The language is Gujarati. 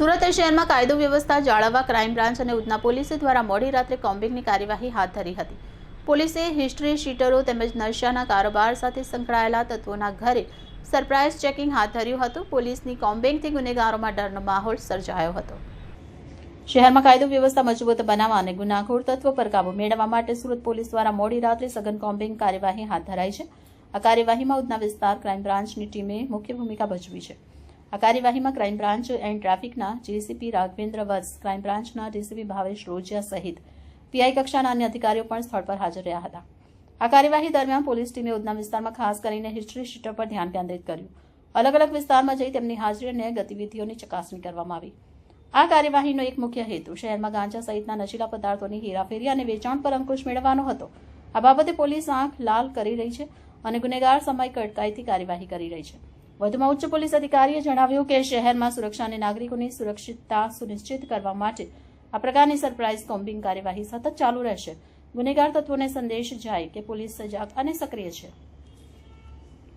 સુરત શહેરમાં કાયદો વ્યવસ્થા જાળવવા ક્રાઇમ બ્રાન્ચ અને ઉધના પોલીસે દ્વારા મોડી રાત્રે કોમ્બિંગની કાર્યવાહી હાથ ધરી હતી. પોલીસે હિસ્ટ્રી, શીટરો તેમજ નશાના કારોબાર સાથે સંકળાયેલા તત્વોના ઘરે સરપ્રાઇઝ ચેકિંગ હાથ ધર્યું હતું. પોલીસની કોમ્બિંગથી ગુનેગારોમાં ડરનો માહોલ સર્જાયો હતો. શહેરમાં કાયદો વ્યવસ્થા મજબૂત બનાવવા અને ગુનાખોર તત્વો પર કાબુ મેળવવા માટે સુરત પોલીસ દ્વારા મોડી રાત્રે સઘન કોમ્બિંગ કાર્યવાહી હાથ ધરાઈ છે. આ કાર્યવાહીમાં ઉધના વિસ્તાર ક્રાઇમ બ્રાન્ચની ટીમે મુખ્ય ભૂમિકા ભજવી છે. આ કાર્યવાહીમાં ક્રાઇમ બ્રાન્ચ એન્ડ ટ્રાફિકના જેસીપી રાઘવેન્દ્ર વત્સ ક્રાઇમ બ્રાન્ચના ડીસીપી ભાવેશ રોજિયા સહિત પીઆઈ કક્ષાના અન્ય અધિકારીઓ પણ સ્થળ પર હાજર રહ્યા હતા. આ કાર્યવાહી દરમિયાન પોલીસ ટીમે ઉધના વિસ્તારમાં ખાસ કરીને હિસ્ટ્રી શીટર પર ધ્યાન કેન્દ્રિત કર્યું. અલગ અલગ વિસ્તારમાં જઈ તેમની હાજરી અને ગતિવિધિઓની ચકાસણી કરવામાં આવી. આ કાર્યવાહીનો એક મુખ્ય હેતુ શહેરમાં ગાંજા સહિતના નશીલા પદાર્થોની હેરાફેરી અને વેચાણ પર અંકુશ મેળવવાનો હતો. આ બાબતે પોલીસ આંખ લાલ કરી રહી છે અને ગુનેગાર સમય કડકાઈથી કાર્યવાહી કરી રહી છે. વધુમાં ઉચ્ચ પોલીસ અધિકારીએ જણાવ્યું કે શહેરમાં સુરક્ષા અને નાગરિકોની સુરક્ષિતતા સુનિશ્ચિત કરવા માટે આ પ્રકારની સરપ્રાઇઝ કોમ્બિંગ કાર્યવાહી સતત ચાલુ રહેશે. ગુનેગાર તત્વોને સંદેશ જાય કે પોલીસ સજાગ અને સક્રિય છે.